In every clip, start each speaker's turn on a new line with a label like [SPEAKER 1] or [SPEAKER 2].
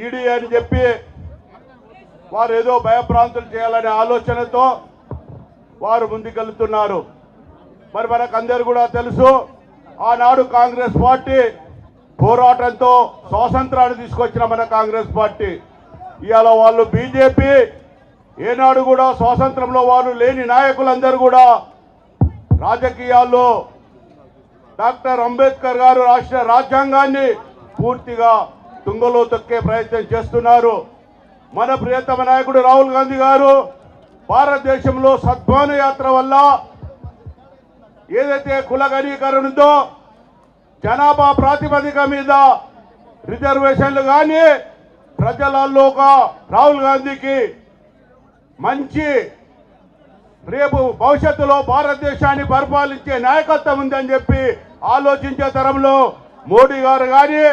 [SPEAKER 1] ED అని చెప్పి వారు ఏదో భయభ్రాంతులు చేయాలనే ఆలోచనతో వారు ముందుకెళ్తున్నారు. మరి మనకు అందరు కూడా తెలుసు ఆనాడు కాంగ్రెస్ పార్టీ పోరాటంతో స్వాతంత్రాన్ని తీసుకొచ్చిన మన కాంగ్రెస్ పార్టీ. ఇవాళ వాళ్ళు బీజేపీ ఏనాడు కూడా స్వాతంత్రంలో వారు లేని నాయకులందరూ కూడా రాజకీయాల్లో డాక్టర్ అంబేద్కర్ గారు రాసిన రాజ్యాంగాన్ని పూర్తిగా తుంగలో తొక్కే ప్రయత్నం చేస్తున్నారు. మన ప్రియతమ నాయకుడు రాహుల్ గాంధీ గారు భారతదేశంలో సద్భాన యాత్ర వల్ల ఏదైతే కుల ఉందో జనాభా ప్రాతిపదిక మీద రిజర్వేషన్లు కానీ ప్రజలలో ఒక రాహుల్ గాంధీకి మంచి రేపు భవిష్యత్తులో భారతదేశాన్ని పరిపాలించే నాయకత్వం ఉందని చెప్పి ఆలోచించే తరంలో మోడీ గారు కానీ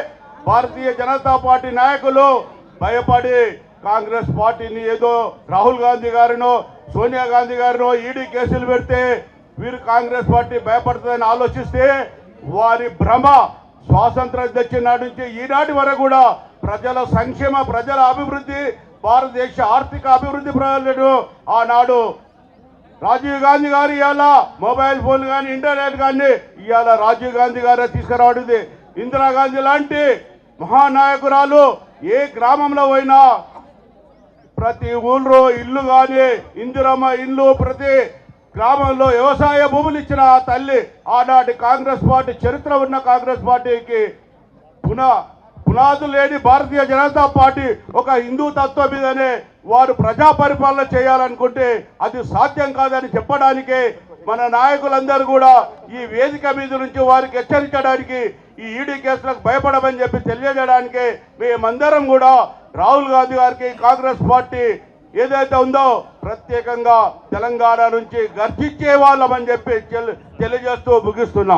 [SPEAKER 1] భారతీయ జనతా పార్టీ నాయకులు భయపడి కాంగ్రెస్ పార్టీని ఏదో రాహుల్ గాంధీ గారినో సోనియా గాంధీ గారినో ఈడీ కేసులు పెడితే వీరు కాంగ్రెస్ పార్టీ భయపడుతుందని ఆలోచిస్తే వారి భ్రమ స్వాతంత్రం తెచ్చిన నాటి నుంచి ఈనాటి వరకు కూడా ప్రజల సంక్షేమ ప్రజల అభివృద్ధి భారతదేశ ఆర్థిక అభివృద్ధి ప్రజలను ఆనాడు రాజీవ్ గాంధీ గారు ఇవాళ మొబైల్ ఫోన్ కానీ ఇంటర్నెట్ కానీ ఇవాళ రాజీవ్ గాంధీ గారే తీసుకురావడింది ఇందిరాగాంధీ లాంటి మహానాయకురాలు ఏ గ్రామంలో పోయినా ప్రతి ఊళ్ళో ఇల్లు కానీ ఇందిరమ్మ ఇల్లు ప్రతి గ్రామంలో వ్యవసాయ భూములు ఇచ్చిన ఆ తల్లి ఆనాటి కాంగ్రెస్ పార్టీ చరిత్ర ఉన్న కాంగ్రెస్ పార్టీకి పునా పునాదులు లేని భారతీయ జనతా పార్టీ ఒక హిందూ తత్వం మీదనే వారు ప్రజా పరిపాలన చేయాలనుకుంటే అది సాధ్యం కాదని చెప్పడానికే మన నాయకులందరూ కూడా ఈ వేదిక మీద నుంచి వారికి హెచ్చరించడానికి ఈ ఈడీ కేసులకు భయపడమని చెప్పి తెలియజేయడానికి మేమందరం కూడా రాహుల్ గాంధీ గారికి కాంగ్రెస్ పార్టీ ఏదైతే ఉందో ప్రత్యేకంగా తెలంగాణ నుంచి గర్జించే వాళ్ళమని చెప్పి తెలియజేస్తూ ముగిస్తున్నాం.